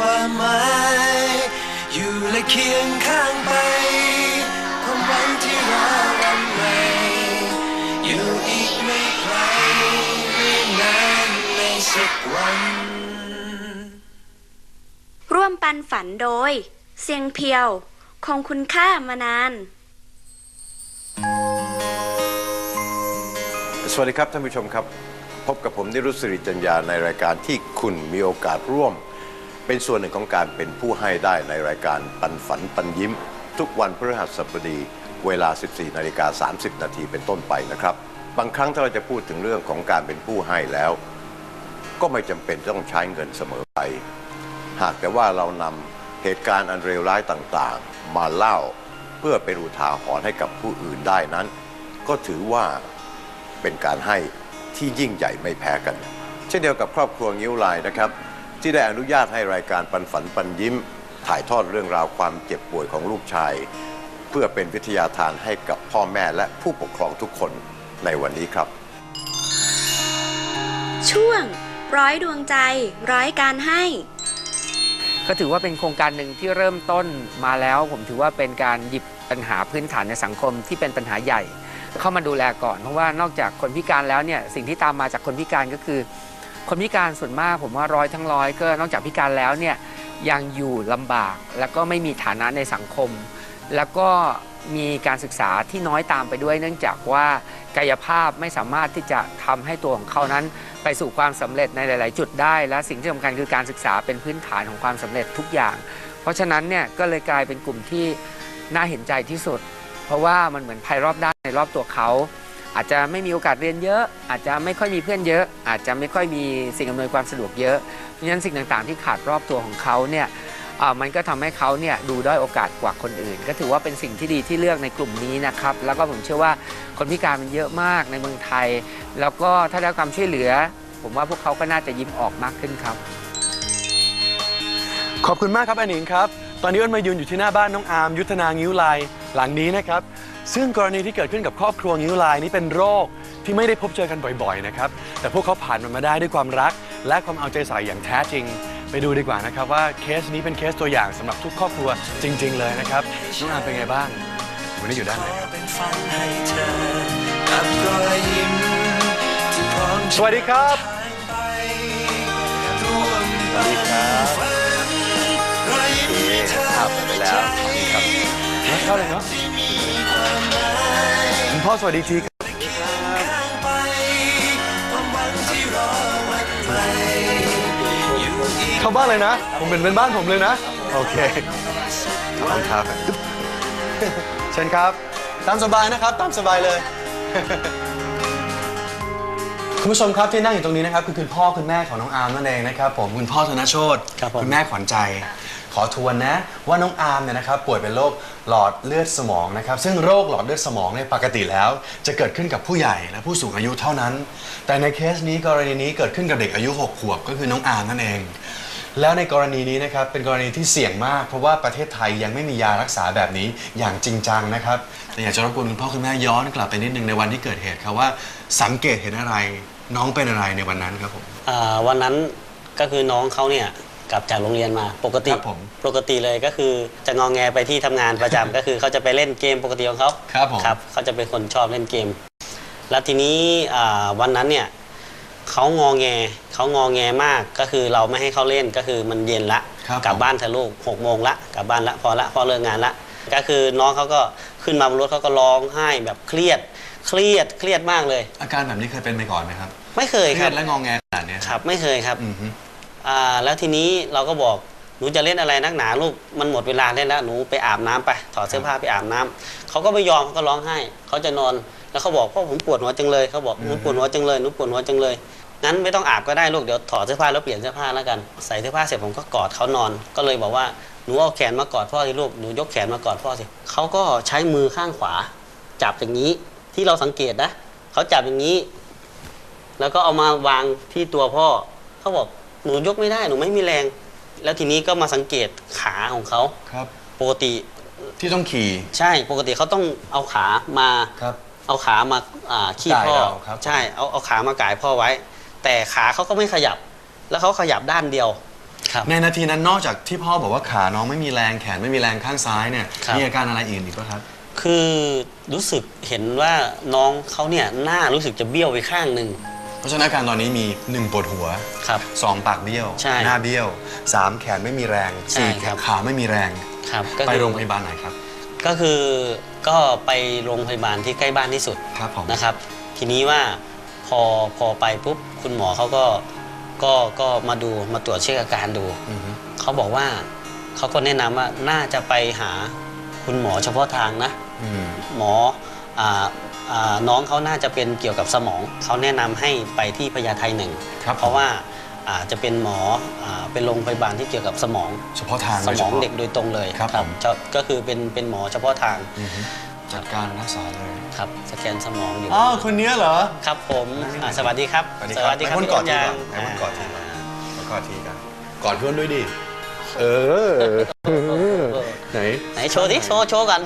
ความหมาย อยู่และเคียงข้างไปความหวังที่รอวันใหม่อยู่อีกไม่ไกลไม่นานในสักวัน ร่วมปันฝันโดย เสียงเพียว คงคุณค่ามานาน สวัสดีครับท่านผู้ชมครับ พบกับผมนิรุตสิริจัญญาในรายการที่คุณมีโอกาสร่วม เป็นส่วนหนึ่งของการเป็นผู้ให้ได้ในรายการปันฝันปันยิ้ม ทุกวันพฤหัสบดีเวลา 14นาฬิกา30 นาทีเป็นต้นไปนะครับ บางครั้งถ้าเราจะพูดถึงเรื่องของการเป็นผู้ให้แล้ว ก็ไม่จำเป็นต้องใช้เงินเสมอไป หากแต่ว่าเรานำเหตุการณ์อันเลวร้ายต่างๆ มาเล่าเพื่อเป็นอุทาหรณ์ให้กับผู้อื่นได้นั้น ก็ถือว่าเป็นการให้ที่ยิ่งใหญ่ไม่แพ้กัน เช่นเดียวกับครอบครัวงิ้วลายนะครับ ที่ได้อนุญาตให้รายการปันฝันปันยิ้ม ถ่ายทอดเรื่องราวความเจ็บป่วยของลูกชาย เพื่อเป็นวิทยาทานให้กับพ่อแม่และผู้ปกครองทุกคนในวันนี้ครับ ช่วง ร้อยดวงใจ ร้อยการให้ ก็ถือว่าเป็นโครงการหนึ่งที่เริ่มต้นมาแล้ว ผมถือว่าเป็นการหยิบปัญหาพื้นฐานในสังคมที่เป็นปัญหาใหญ่ เข้ามาดูแลก่อน เพราะว่านอกจากคนพิการแล้วเนี่ยสิ่งที่ตามมาจากคนพิการก็คือ คนพิการส่วนมากผมว่าร้อยทั้งร้อยก็นอกจากพิการแล้วเนี่ยยังอยู่ลำบากแล้วก็ไม่มีฐานะในสังคม แล้วก็มีการศึกษาที่น้อยตามไปด้วย เนื่องจากว่ากายภาพไม่สามารถที่จะทำให้ตัวของเขานั้น ไปสู่ความสำเร็จในหลาย ๆ จุดได้ และสิ่งที่สำคัญคือการศึกษาเป็นพื้นฐานของความสำเร็จทุกอย่าง เพราะฉะนั้นเนี่ยก็เลยกลายเป็นกลุ่มที่น่าเห็นใจที่สุด เพราะว่ามันเหมือนภัยรอบด้านในรอบตัวเขา อาจจะไม่มีโอกาสเรียนเยอะ อาจจะไม่ค่อยมีเพื่อนเยอะ อาจจะไม่ค่อยมีสิ่งอำนวยความสะดวกเยอะเพราะฉะนั้นสิ่งต่างๆ ที่ขาดรอบตัวของเขาเนี่ยมันก็ทำให้เขาเนี่ยดูด้อยโอกาสกว่าคนอื่น ก็ถือว่าเป็นสิ่งที่ดีที่เลือกในกลุ่มนี้นะครับ แล้วก็ผมเชื่อว่าคนพิการมันเยอะมากในเมืองไทย แล้วก็ถ้าได้ความช่วยเหลือ ผมว่าพวกเขาก็น่าจะยิ้มออกมากขึ้นครับ ขอบคุณมากครับอันหนิงครับ ตอนนี้อ้นมายืนอยู่ที่หน้าบ้านน้องอาร์มยุทธนางิ้วลายหลังนี้นะครับ ซึ่งกรณีที่เกิดขึ้นกับครอบครัวงิ้วลายนี้เป็นโรคที่ไม่ได้พบเจอกันบ่อยๆนะครับ แต่พวกเขาผ่านมันมาได้ด้วยความรัก และความเอาใจใส่อย่างแท้จริง ไปดูดีกว่านะครับว่าเคสนี้เป็นเคสตัวอย่างสำหรับทุกครอบครัวจริง ๆ เลยนะครับน้องอาร์มเป็นไงบ้างวันนี้อยู่ด้านไหนครับเป็นฝันให้เธอกับรอยยิ้มที่พร้อมจะสวัสดีครับผ่านไปร่วมปันฝันรอยยิ้มให้เธอครับไปแล้วด้วยใจเข้าเลยเนาะ คุณพ่อสวัสดีทีครับเข้าบ้านเลยนะ ผมเป็นเป็นบ้านผมเลยนะ โอเคขอบคุณครับ เชิญครับ ตามสบายนะครับ ตามสบายเลย คุณผู้ชมครับที่นั่งอยู่ตรงนี้นะครับคือคุณพ่อคุณแม่ของน้องอาร์มนั่นเองนะครับผมคุณพ่อธนโชตครับผมณแม่ขวัญใจ ขอทวนนะ ว่าน้องอาร์มเนี่ยนะครับป่วยเป็นโรคหลอดเลือดสมองนะครับซึ่งโรคหลอดเลือดสมองเนี่ยปกติแล้ว จะเกิดขึ้นกับผู้ใหญ่และผู้สูงอายุเท่านั้น แต่ในเคสนี้กรณีนี้เกิดขึ้นกับเด็กอายุ6ขวบก็คือน้องอาร์มนั่นเอง แล้วในกรณีนี้นะครับเป็นกรณีที่เสี่ยงมาก เพราะว่าประเทศไทยยังไม่มียารักษาแบบนี้อย่างจริงจังนะครับแต่อยากจะรบกวนคุณพ่อคุณแม่ย้อนกลับไปนิดนึงในวันที่เกิดเหตุครับว่าสังเกตเห็นอะไร น้องเป็นอะไรในวันนั้นครับผม อ่าวันนั้นก็คือน้องเขาเนี่ยกลับจากโรงเรียนมาปกติครับผมปกติเลยก็คือจะงองแงไปที่ทำงานประจำ ก็คือเขาจะไปเล่นเกมปกติของเขาครับผม ครับเขาจะเป็นคนชอบเล่นเกม แล้วทีนี้อ่าวันนั้นเนี่ยเขางอแงเขางอแงมากก็คือเราไม่ให้เขาเล่นก็คือมันเย็นละครับ กลับผมบ้านเถอะลูกหกโมงละกลับบ้านละพอละพอเลิกงานละก็คือน้องเขาก็ขึ้นมาบนรถเขาก็ร้องไห้แบบเครียดเครียดเครียดมากเลย อาการแบบนี้เคยเป็นมาก่อนไหมครับ ไม่เคยเคครีรัยบดและงองแงขนาดเนี้ยครับไม่เคยครับอือฮึอ่าแล้วทีนี้เราก็บอกหนูจะเล่นอะไรนักหนาลูกมันหมดเวลาเล่นแล้วหนูไปอาบน้ำไปถอดเสื้อผ้าไปอาบน้ำเขาก็ไม่ยอมเขาก็ร้องไห้เขาจะนอนแล้วเขาบอกพ่อผมปวดหัวจังเลยเขาบอกหนูปวดหัวจังเลยหนูปวดหัวจังเลยงั้นไม่ต้องอาบก็ได้ลูกเดี๋ยวถอดเสื้อผ้าแล้วเปลี่ยนเสื้อผ้าแล้วกันใส่เสื้อผ้าเสร็จผมก็กอดเขานอน ก็เลยบอกว่าหนูเอาแขนมากอดพ่อสิลูกหนูยกแขนมากอดพ่อสิเขาก็ใช้มือข้างขวา จับอย่างนี้ที่เราสังเกตนะเขาจับอย่างนี้ แล้วก็เอามาวางที่ตัวพ่อเขาบอกหนูยกไม่ได้หนูไม่มีแรง แล้วทีนี้ก็มาสังเกตขาของเขาครับ ปกติที่ต้องขี่ ใช่ปกติเขาต้องเอาขามาครับ เอาขามาอ่าขี้ก่ายพ่อเราครับ ใช่เอาเอาขามาก่ายพ่อไว้ แต่ขาเขาก็ไม่ขยับ แล้วเขาขยับด้านเดียวครับ ในนาทีนั้นนอกจากที่พ่อบอกว่าขาน้องไม่มีแรงแขนไม่มีแรงข้างซ้ายเนี่ยครับ มีอาการอะไรอื่นอีกป่ะครับ คือรู้สึกเห็นว่าน้องเขาเนี่ยหน้ารู้สึกจะเบี้ยวไปข้างหนึ่ง เพราะฉะนั้นอาการตอนนี้มีหนึ่งปวดหัวครับสองปากเบี้ยว ใช่หน้าเบี้ยวสามแขนไม่มีแรงใช่สี่ครับ ขาไม่มีแรง ครับก็ไปคือโรงพยาบาลไหนครับ ก็คือก็ไปโรงพยาบาลที่ใกล้บ้านที่สุดครับผม นะครับ ทีนี้ว่าพอพอไปปุ๊บคุณหมอเขาก็ก็ก็มาดูมาตรวจเช็คอาการดู อือฮึเขาบอกว่าเขาก็แนะนำว่าน่าจะไปหาคุณหมอเฉพาะทางนะ อืมหมออ่าอ่า น้องเขาน่าจะเป็นเกี่ยวกับสมองเขาแนะนำให้ไปที่พญาไทหนึ่งครับเพราะว่าอ่าจะเป็นหมออ่าเป็นโรงพยาบาลที่เกี่ยวกับสมองเฉพาะทางสโยมฉองพาะเด็กโดยตรงเลยครับผมจะก็คือเป็นเป็นหมอเฉพาะทางอือฮึจัดการรักษาเลยครับสแกนสมองอยู่อ้าวคนนี้เหรอครับผมอ่าสวัสดีครับสวัสดีครับให้คนพี่กอดทียาก่อนให้คนกอดทีก่อนแล้วกอดทีกันกอดเพื่อนด้วยดิ เออ ไหน ไหนโชว์ดิโชว์โชว์กัน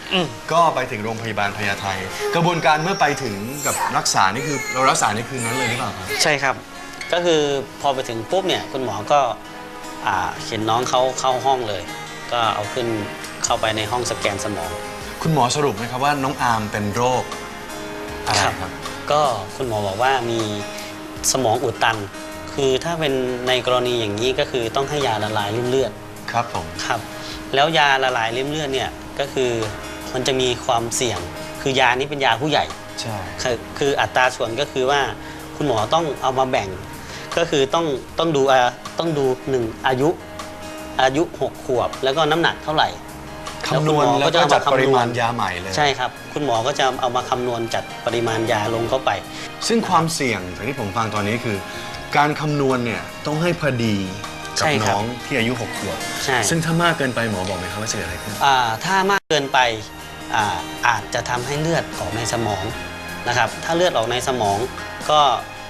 ก็ไปถึงโรงพยาบาลพญาไทกระบวนการเมื่อไปถึงกับรักษานี่คือเรารักษาในคืนนั้นเลยหรือเปล่าครับใช่ครับ ก็คือพอไปถึงปุ๊บเนี่ยคุณหมอก็อ่าเห็นน้องเขาเข้าห้องเลย ก็เอาขึ้นเข้าไปในห้องสแกนสมอง คุณหมอสรุปไหมครับว่าน้องอาร์มเป็นโรคอะไรครับ ก็คุณหมอบอกว่ามีสมองอุดตัน คือถ้าเป็นในกรณีอย่างนี้ก็คือต้องให้ยาละลายริ่มเลือด ครับผมครับ แล้วยาละลายริ่มเลือดเนี่ยก็คือมันจะมีความเสี่ยง คือยานี้เป็นยาผู้ใหญ่ใช่คือคืออัตราส่วนก็คือว่าคุณหมอต้องเอามาแบ่ง ก็คือต้องต้องดูอ่าต้องดูหนึ่งอายุอายุ 6 ขวบ แล้วก็น้ำหนักเท่าไหร่คำนวณแล้วคุณหมอแล้วก็จะก็เอาจัดมาคำนวณปริมาณยาใหม่เลย ใช่ครับ คุณหมอก็จะเอามาคำนวณจัดปริมาณยาลงเข้าไป ซึ่งความเสี่ยงจากที่ผมฟังตอนนี้คือ การคำนวณเนี่ยต้องให้พอดี กัใช่ครับน้องที่อายุ6ขวบใช่ ซึ่งถ้ามากเกินไปหมอบอกไหมครับว่าจะเกิดอะไรขึ้น อ่าถ้ามากเกินไปอ่าอาจจะทำให้เลือดออกในสมองนะครับ ถ้าเลือดออกในสมองก็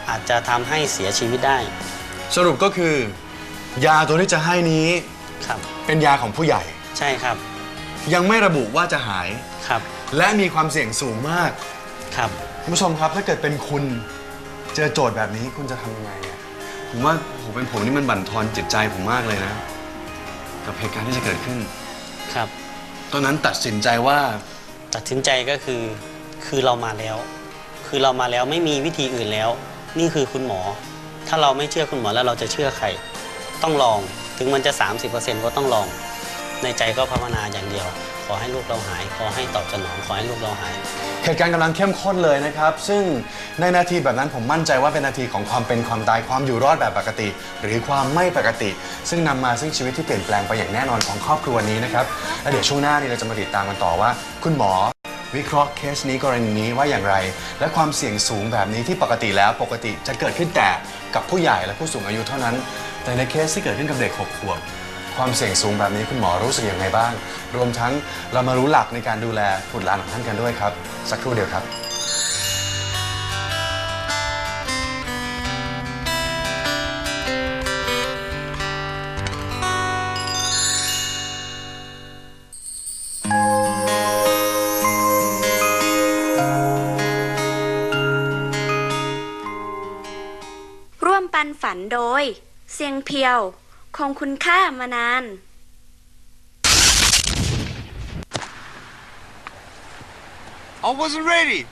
อาจจะทำให้เสียชีวิตได้สรุปก็คือ ยาตัวที่จะให้นี้ครับ เป็นยาของผู้ใหญ่ ใช่ครับยังไม่ระบุว่าจะหาย ครับและมีความเสี่ยงสูงมากครับ คุณผู้ชมครับถ้าเกิดเป็นคุณเจอโจทย์แบบนี้คุณจะทำยังไงอะผมว่าโห เป็นผมนี่มันบั่นทอนจิตใจผมมากเลยนะ กับเหตุการณ์ที่จะเกิดขึ้น ครับ ตอนนั้นตัดสินใจว่า ตัดสินใจก็คือคือเรามาแล้ว คือเรามาแล้วไม่มีวิธีอื่นแล้ว นี่คือคุณหมอ ถ้าเราไม่เชื่อคุณหมอแล้วเราจะเชื่อใคร ต้องลอง ถึงมันจะ 30%ก็ต้องลอง ในใจก็ภาวนาอย่างเดียว ขอให้ลูกเราหาย ขอให้ตอบสนองขอให้ลูกเราหาย เหตุการณ์กำลังเข้มข้นเลยนะครับ ซึ่งในนาทีแบบนั้นผมมั่นใจว่าเป็นนาทีของความเป็นความตายความอยู่รอดแบบปกติ หรือความไม่ปกติ ซึ่งนำมาซึ่งชีวิตที่เปลี่ยนแปลงไปอย่างแน่นอนของครอบครัวนี้นะครับและเดี๋ยวช่วงหน้านี้เราจะมาติดตามกันต่อว่า คุณหมอวิเคราะห์เคสนี้กรณีนี้ว่าอย่างไร และความเสี่ยงสูงแบบนี้ที่ปกติแล้วปกติจะเกิดขึ้นแต่กับผู้ใหญ่และผู้สูงอายุเท่านั้น แต่ในเคสที่เกิดขึ้นกับเด็กหกขวบ ความเสี่ยงสูงแบบนี้คุณหมอรู้สึกอย่างไรบ้าง รวมทั้งเรามารู้หลักในการดูแลบุตรหลานของท่านกันด้วยครับ สักครู่เดียวครับ ร่วมปันฝันโดย เสียงเพียว คงคุณค่ามานาน I wasn't ready.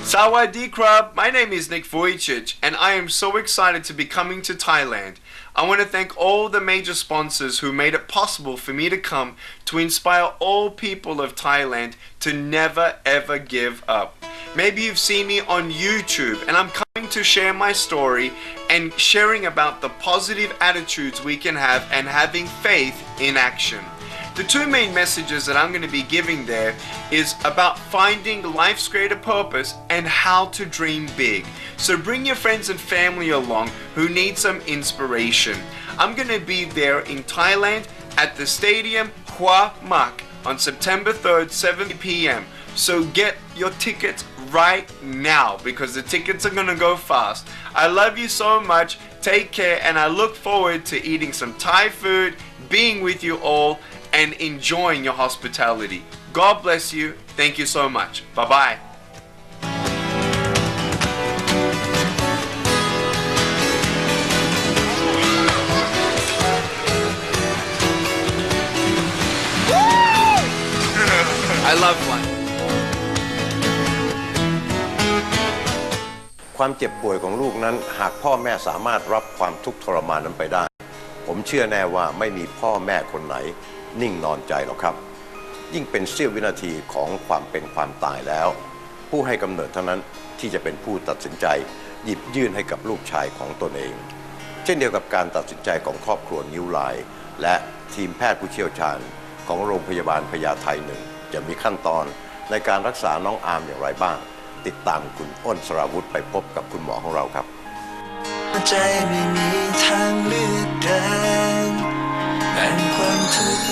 Sawadee Krab, my name is Nick Vujicic, and I am so excited to be coming to Thailand. I want to thank all the major sponsors who made it possible for me to come to inspire all people of Thailand to never ever give up. Maybe you've seen me on YouTube and I'm coming to share my story and sharing about the positive attitudes we can have and having faith in action. The two main messages that I'm going to be giving there is about finding life's greater purpose and how to dream big. So bring your friends and family along who need some inspiration. I'm going to be there in Thailand at the stadium Hua Mak on September 3rd, 7 p.m. So get your tickets right now because the tickets are going to go fast. I love you so much. Take care and I look forward to eating some Thai food, being with you all and enjoying your hospitality. God bless you. Thank you so much. Bye bye. I love one. ความเจ็บป่วยของลูกนั้น หากพ่อแม่สามารถรับความทุกข์ทรมานนั้นไปได้ ผมเชื่อแน่ว่าไม่มีพ่อแม่คนไหน นิ่งนอนใจหรอกครับ ยิ่งเป็นเสี้ยววินาทีของความเป็นความตายแล้ว ผู้ให้กำเนิดเท่านั้นที่จะเป็นผู้ตัดสินใจ หยิบยื่นให้กับลูกชายของตนเอง เช่นเดียวกับการตัดสินใจของครอบครัวนิ้วลาย และทีมแพทย์ผู้เชี่ยวชาญ ของโรงพยาบาลพญาไทหนึ่งจะมีขั้นตอนในการรักษาน้องอาร์มอย่างไรบ้าง ติดตามคุณอ้นสราวุธไปพบกับคุณหมอของเราครับ ใจไม่มีทางเลือกเดินแบ่งความทุกข์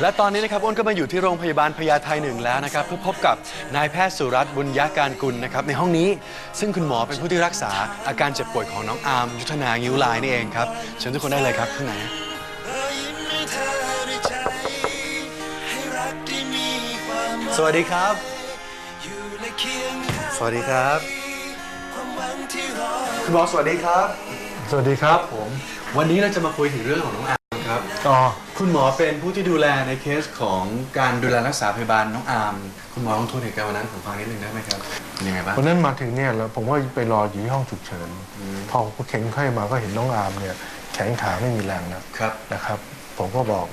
และตอนนี้นะครับอ้นก็มาอยู่ที่โรงพยาบาลพญาไทหนึ่งแล้วนะครับเพื่อพบกับนายแพทย์สุรัตน์บุญยาการกุลนะครับในห้องนี้ ซึ่งคุณหมอเป็นผู้ที่รักษาอาการเจ็บป่วยของน้องอาร์มยุทธนางิ้วลายนี่เองครับเชิญทุกคนได้เลยครับข้างในรอยยิ้มให้เธอด้วยใจให้รักที่มีความหมายสวัสดีครับ อยู่และเคียงข้างสวัสดีครับความหวังที่รอคุณหมอสวัสดีครับ สวัสดีครับผม วันนี้เราจะมาคุยถึงเรื่องของน้องอาร์มครับอ๋อคุณหมอเป็นผู้ที่ดูแลในเคสของการดูแลรักษาพยาบาลน้องอาร์มคุณหมอลองทวนเหตุการณ์วันนั้นผมฟังนิดนึงได้ไหมครับเป็นยังไงบ้างวันนั้นมาถึงเนี่ยแล้วผมก็ไปรออยู่ที่ห้องฉุกเฉินพอเข็นไข้มาก็เห็นน้องอาร์มเนี่ยแขนขาไม่มีแรงนะครับนะครับ ผมก็บอก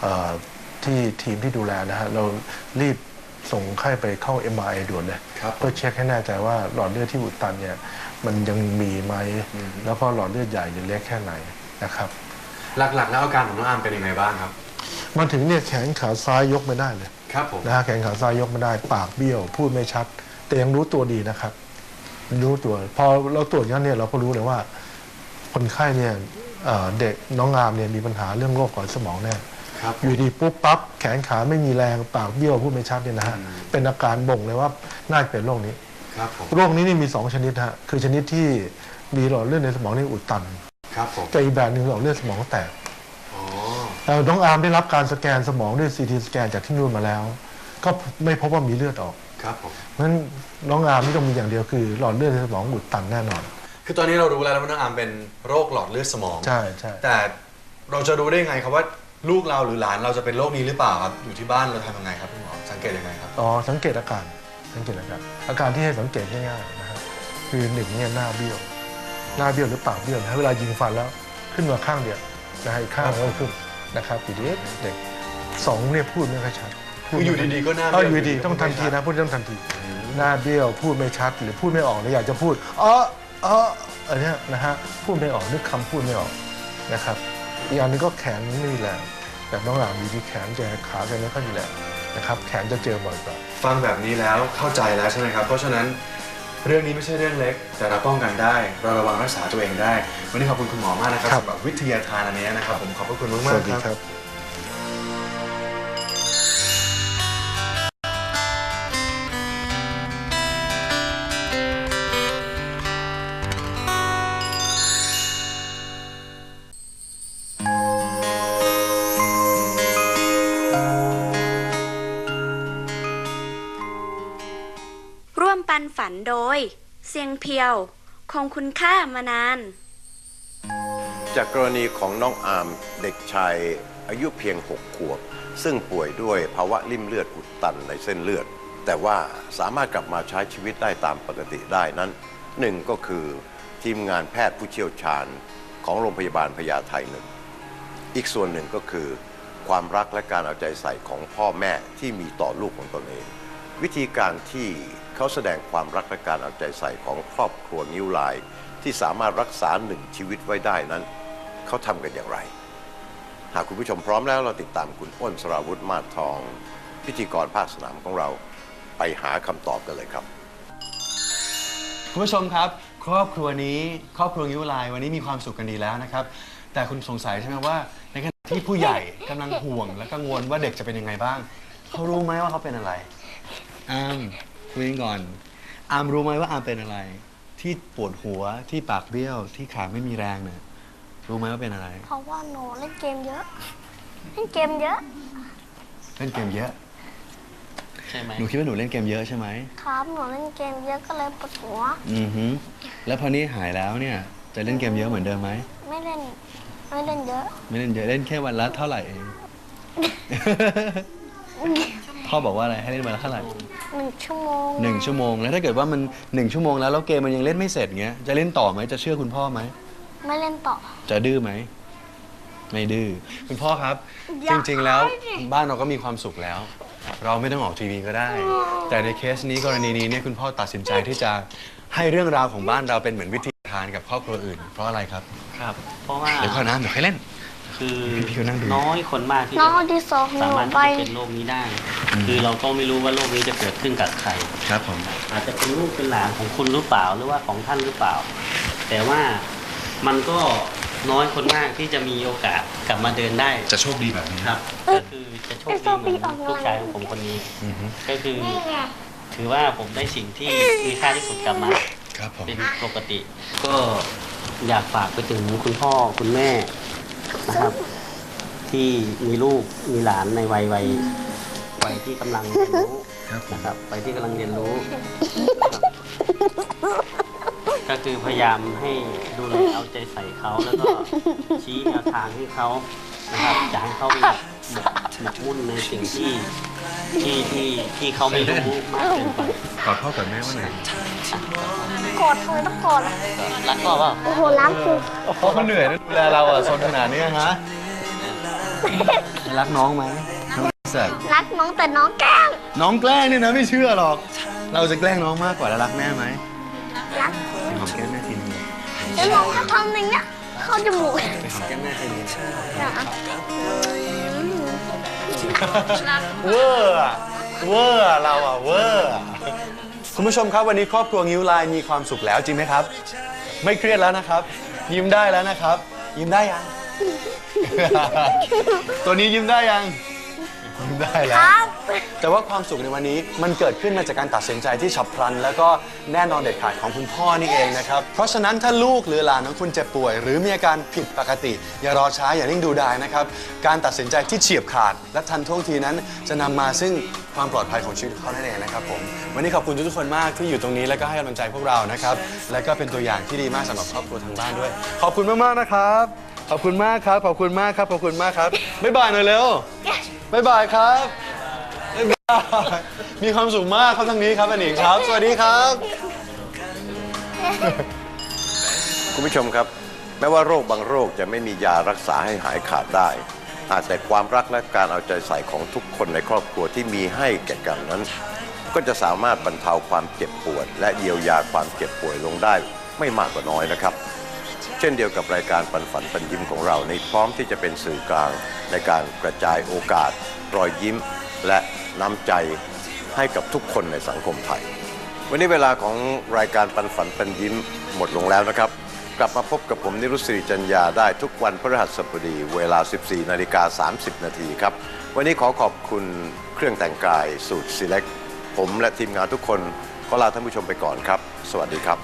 เออที่ทีมที่ดูแลนะฮะเรารีบ ส่งไข้ไปเข้า MRI ด่วนเลยครับเพื่อเช็คให้แน่ใจว่าหลอดเลือดที่อุดตันเนี่ยมันยังมีไหมแล้วก็หลอดเลือดใหญ่หรือเล็กแค่ไหนนะครับ หลักๆ แล้วอาการของน้องอาร์มเป็นยังไงบ้างครับมาถึงเนี่ยแขนขาซ้ายยกไม่ได้เลยครับผมนะฮะแขนขาซ้ายยกไม่ได้ปากเบี้ยว พูดไม่ชัด แต่ยังรู้ตัวดีนะครับ รู้ตัว พอเราตรวจงั้นเนี่ยเราก็รู้เลยว่า คนไข้เนี่ยเอ่อเด็กน้องงามเนี่ยมีปัญหาเรื่องโรคก่อนสมองแน่ ครับอยู่ดีปุ๊บปั๊บแขนขาไม่มีแรงปากเบี้ยวพูดไม่ชัดเนี่ยนะฮะเป็นอาการบ่งเลยว่าน่าจะเป็นโรคนี้ครับผมโรคนี้นี่มีสองชนิดฮะคือชนิดที่มีหลอดเลือดในสมองนี่อุดตันครับผมกับอีกแบบหนึ่งหลอดเลือดสมองแตกอ๋อเอ่อน้องอาร์มได้รับการสแกนสมองด้วยซีทีสแกนจากที่นู่นมาแล้ว ก็ไม่พบว่ามีเลือดออกครับผมเพราะฉะนั้นน้องอาร์มนี่ต้องมีอย่างเดียวคือหลอดเลือดในสมองอุดตันแน่นอน คือตอนนี้เรารู้แล้วว่าน้องอาร์มเป็นโรคหลอดเลือดสมองใช่ใช่แต่เราจะรู้ได้ยังไงครับว่า ลูกเราหรือหลานเราจะเป็นโรคนี้หรือเปล่าครับ อยู่ที่บ้านเราทำยังไงครับคุณหมอสังเกตยังไงครับ อ๋อสังเกตอาการสังเกตอาการอาการที่ให้สังเกตง่ายๆนะฮะคือหนึ่งเนี่ยหน้าเบี้ยว หน้าเบี้ยวหรือปากเบี้ยวนะฮะเวลายิงฟันแล้วขึ้นมาข้างเดียวนะฮะอีกข้างก็ขึ้นนะครับอยู่ดีเด็กสองเนี่ยพูดไม่ค่อยชัดพูคืออยู่ดีๆก็หน้าเออเบี้ยวอยู่ดีๆต้องทันทีนะพูดต้องทันที หน้าเบี้ยวพูดไม่ชัด หรือพูดไม่ออกหรืออยากจะพูดเออเอออันเนี้ยนะฮะพูดไม่ออกนึกคำพูดไม่ออกนะครับ อีกอันหนึงก็แขนไม่มีแรงแบบน้องหลานมีที่แขนแกขาแกไม่ค่อยมีแรงนะครับแขนจะเจอบ่อยกว่าฟังแบบนี้แล้วเข้าใจแล้วใช่ไหมครับ เพราะฉะนั้นเรื่องนี้ไม่ใช่เรื่องเล็ก แต่เราป้องกันได้ เราระวังรักษาตัวเองได้ วันนี้ขอบคุณคุณหมอมากนะครับครับสำหรับวิทยาทานอันนี้นะครับผมขอบพระคุณสมากวัสๆดีคครัรับบ คงคุณค่ามานาน จากกรณีของน้องอาร์มเด็กชายอายุเพียง 6 ขวบ ซึ่งป่วยด้วยภาวะริ่มเลือดอุดตันในเส้นเลือด แต่ว่าสามารถกลับมาใช้ชีวิตได้ตามปกติได้นั้นหนึ่งก็คือทีมงานแพทย์ผู้เชี่ยวชาญของโรงพยาบาลพญาไทหนึ่ง อีกส่วนหนึ่งก็คือ ความรักและการเอาใจใส่ของพ่อแม่ที่มีต่อลูกของตนเอง วิธีการที่เขาแสดงความรักและการเอาใจใส่ของครอบครัวนิ้วลาย ที่สามารถรักษาหนึ่งชีวิตไว้ได้นั้น เขาทำกันอย่างไร หากคุณผู้ชมพร้อมแล้วเราติดตามคุณอ้นสราวุธมาศทอง พิธีกรภาคสนามของเรา ไปหาคำตอบกันเลยครับ คุณผู้ชมครับ ครอบครัวนี้ครอบครัวยิ้วลายวันนี้มีความสุขกันดีแล้วนะครับ แต่คุณสงสัยใช่ไหมว่า ในขณะที่ผู้ใหญ่กำลังห่วงและกังวลว่าเด็กจะเป็นยังไงบ้าง เขารู้ไหมว่าเขาเป็นอะไร อามคุยกันก่อน อามรู้ไหมว่าอามเป็นอะไร ที่ปวดหัวที่ปากเบี้ยวที่ขาไม่มีแรงเนี่ยรู้ไหมว่าเป็นอะไร เพราะว่าหนูเล่นเกมเยอะ เล่นเกมเยอะ เล่นเกมเยอะ ใช่ไหมหนูคิดว่าหนูเล่นเกมเยอะใช่ไหมครับหนูเล่นเกมเยอะก็เลยปวดหัว อือฮึแล้วพอนี้หายแล้วเนี่ย จะเล่นเกมเยอะเหมือนเดิมไหมไม่เล่น ไม่เล่นเยอะ ไม่เล่นเยอะเล่นแค่วันละเท่าไหร่เอง พ่อบอกว่าอะไรให้เล่นวันละเท่าไหร่หนึ่งชั่วโมงหนึ่งชั่วโมงแล้วถ้าเกิดว่ามันหนึ่งชั่วโมงแล้วแล้วเกมมันยังเล่นไม่เสร็จเงี้ยจะเล่นต่อไหมจะเชื่อคุณพ่อไหมไม่เล่นต่อ จะดื้อไหมไม่ดื้อคุณพ่อครับอจยากริงๆแล้วให้ดิบ้านเราก็มีความสุขแล้ว เราไม่ต้องออกทีวีก็ได้ แต่ในเคสนี้กรณีนี้เนี่ยคุณพ่อตัดสินใจที่จะให้เรื่องราวของบ้านเราเป็นเหมือนวิธีทานกับครอบครัวอื่น เพราะอะไรครับ ครับ เพราะว่าเดี๋ยวก่อนนะเดี๋ยวให้เล่น คือพี่เขานั่งดูน้อยคนมากที่น้องจะที่สองหนูสามารถไปที่จะเป็นโรคนี้ได้ คือเราก็ไม่รู้ว่าโรคนี้จะเกิดขึ้นกับใครครับผมอาจจะเป็นลูกเป็นหลานของคุณหรือเปล่าหรือว่าของท่านหรือเปล่า แต่ว่ามันก็น้อยคนมากที่จะมีโอกาสกลับมาเดินได้จะโชคดีแบบนี้ครับ ก็คือจะโชคดีเหมือนลูกชายของผมคนนี้อือฮึก็คือนี่ไงถือว่าผมได้สิ่งที่มีค่าที่สุดกลับมาครับผมเป็นปกติ ก็อยากฝากไปถึงคุณพ่อคุณแม่ นะครับ ที่มีลูกมีหลานในวัยวัยวัยที่กำลังเรียนรู้ครับผมนะครับวัยที่กำลังเรียนรู้นะครับก็คือพยายามให้ดูแลเอาใจใส่เขาแล้วก็ชี้แนวทางให้เขานะครับจะให้เขาไปห นักมุ่นในสิ่งที่ที่ที่ที่เขาไม่รู้มากเกินไปกอดพ่อกอดแม่ว่าไงกดทำไมต้องกดอะรักพ่อเปล่าโอ้โหน้ำคือพ่อเขาเหนื่อยนะดูแลเราอะสนขนาดนี้ฮะรักน้องไหมรักน้องแต่น้องแกล้งน้องแกล้งเนี่ยนะไม่เชื่อหรอก เราจะแกล้งน้องมากกว่าแล้วรักแม่ไหมรักหอมแก้มแม่ทีนึงแล้วน้องก็ทำอย่างเงี้ยเข้าจมูกไปหอมแก้มแม่ทีนึงนะ เวอร์อะเวอร์อะเราอะเวอร์อะคุณผู้ชมครับวันนี้ครอบครัวงิ้วลายมีความสุขแล้วจริงไหมครับ ไม่เครียดแล้วนะครับ ยิ้มได้แล้วนะครับ ยิ้มได้ยัง ตัวนี้ยิ้มได้ยัง ยิ้มได้แล้ว ครับ แต่ว่าความสุขในวันนี้มันเกิดขึ้นมาจากการตัดสินใจที่ฉับพลัน แล้วก็แน่นอนเด็ดขาดของคุณพ่อนี่เองนะครับ เพราะฉะนั้นถ้าลูกหรือหลานของคุณเจ็บป่วย หรือมีอาการผิดปกติ อย่ารอช้าอย่านิ่งดูดายนะครับ การตัดสินใจที่เฉียบขาด และทันท่วงทีนั้น จะนำมาซึ่งความปลอดภัยของชีวิตเขานั่นเองนะครับผมวันนี้ขอบคุณทุกๆคนมากที่อยู่ตรงนี้แล้วก็ให้กำลังใจพวกเรานะครับและก็เป็นตัวอย่างที่ดีมากสำหรับครอบครัวทางบ้านด้วย ขอบคุณมากๆนะครับ ขอบคุณมากครับขอบคุณมากครับขอบคุณมากครับบ๊ายบายหน่อยเร็วบ๊ายบายครับ มีความสุขมากครับทางนี้ครับอันหนิงครับ สวัสดีครับ คุณผู้ชมครับ แม้ว่าโรคบางโรคจะไม่มียารักษาให้หายขาดได้ อาจแต่ความรักและการเอาใจใส่ของทุกคนในครอบครัวที่มีให้แก่กันนั้น ก็จะสามารถบรรเทาความเจ็บปวด และเยียวยาความเจ็บป่วยลงได้ไม่มากกว่าน้อยนะครับเช่นเดียวกับรายการปันฝันปันยิ้มของเราในพร้อมที่จะเป็นสื่อกลางในการกระจายโอกาส รอยยิ้ม และ น้ำใจให้กับทุกคนในสังคมไทย วันนี้เวลาของรายการปันฝันปันยิ้มหมดลงแล้วนะครับ กลับมาพบกับผมนิรุตสิริจัญญาได้ทุกวันพฤหัสบดี เวลา 14นาฬิกา30 นาทีครับ วันนี้ขอขอบคุณเครื่องแต่งกายสูตร Select ผมและทีมงานทุกคนขอลาท่านผู้ชมไปก่อนครับ สวัสดีครับ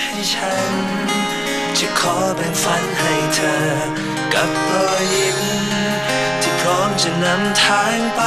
ให้ฉัน จะขอแบ่งฝันให้เธอ กับรอยยิ้ม ร้อมจะนำทางไป